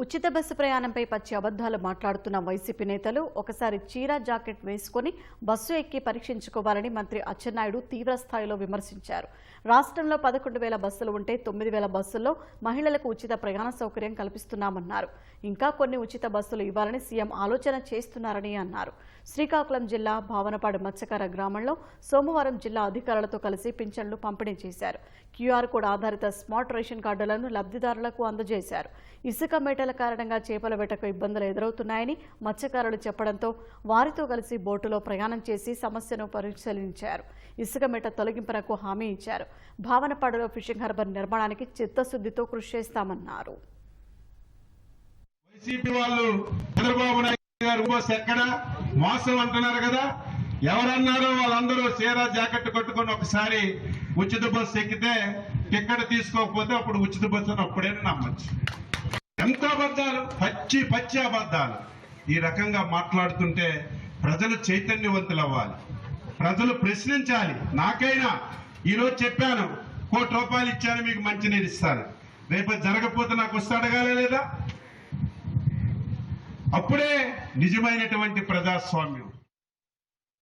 ఉచిత బస్సు ప్రయాణంపై పచ్చి అబద్ధాలు మాట్లాడుతున్న వైసీపీ నేతలు ఒకసారి చీర జాకెట్ వేసుకొని బస్సు ఎక్కి పరీక్షించుకోవాలని మంత్రి అచ్చెన్నాయుడు తీవ్రస్థాయిలో విమర్శించారు. రాష్ట్రంలో పదకొండు వేల బస్సులు ఉంటే తొమ్మిది వేల బస్సుల్లో మహిళలకు ఉచిత ప్రయాణ సౌకర్యం కల్పిస్తున్నామన్నారు. ఇంకా కొన్ని ఉచిత బస్సులు ఇవ్వాలని సీఎం ఆలోచన చేస్తున్నారని అన్నారు. శ్రీకాకుళం జిల్లా భావనపాడు మత్స్యకార గ్రామంలో సోమవారం జిల్లా అధికారులతో కలిసి పింఛన్లు పంపిణీ చేశారు. క్యూఆర్ కోడ్ ఆధారిత స్మార్ట్ రేషన్ కార్డులను లబ్ధిదారులకు అందజేశారు. ఇసుక మేటల కారణంగా చేపల వేటకు ఇబ్బందులు ఎదురవుతున్నాయని మత్స్యకారులు చెప్పడంతో వారితో కలిసి బోటులో ప్రయాణం చేసి సమస్యను పరిశీలించారు. ఇసుక మెట తొలగింపునకు హామీ ఇచ్చారు. భావనపాడులో ఫిషింగ్ హార్బర్ నిర్మాణానికి చిత్తశుద్ధితో కృషి చేస్తామన్నారు. వైసీపీ వాళ్ళు చంద్రబాబు నాయుడు గారు ఎక్కడ? మోసం అంటున్నారు కదా. ఎవరన్నారో వాళ్ళందరూ చీర జాకెట్ కట్టుకొని ఒకసారి ఉచిత బస్సు ఎక్కితే టికెట్ తీసుకోకపోతే అప్పుడు ఉచిత బస్సు అని అప్పుడే నమ్మచ్చు. ఎంత అబద్ధాలు పచ్చి పచ్చి అబద్ధాలు. ఈ రకంగా మాట్లాడుతుంటే ప్రజలు చైతన్యవంతులు అవ్వాలి ప్రజలు ప్రశ్నించాలి. నాకైనా ఈరోజు చెప్పాను కోటి రూపాయలు ఇచ్చాను మీకు మంచినీరు ఇస్తాను. రేపు జరగకపోతే నాకు వస్తే అడగాలే లేదా? అప్పుడే నిజమైనటువంటి ప్రజాస్వామ్యం.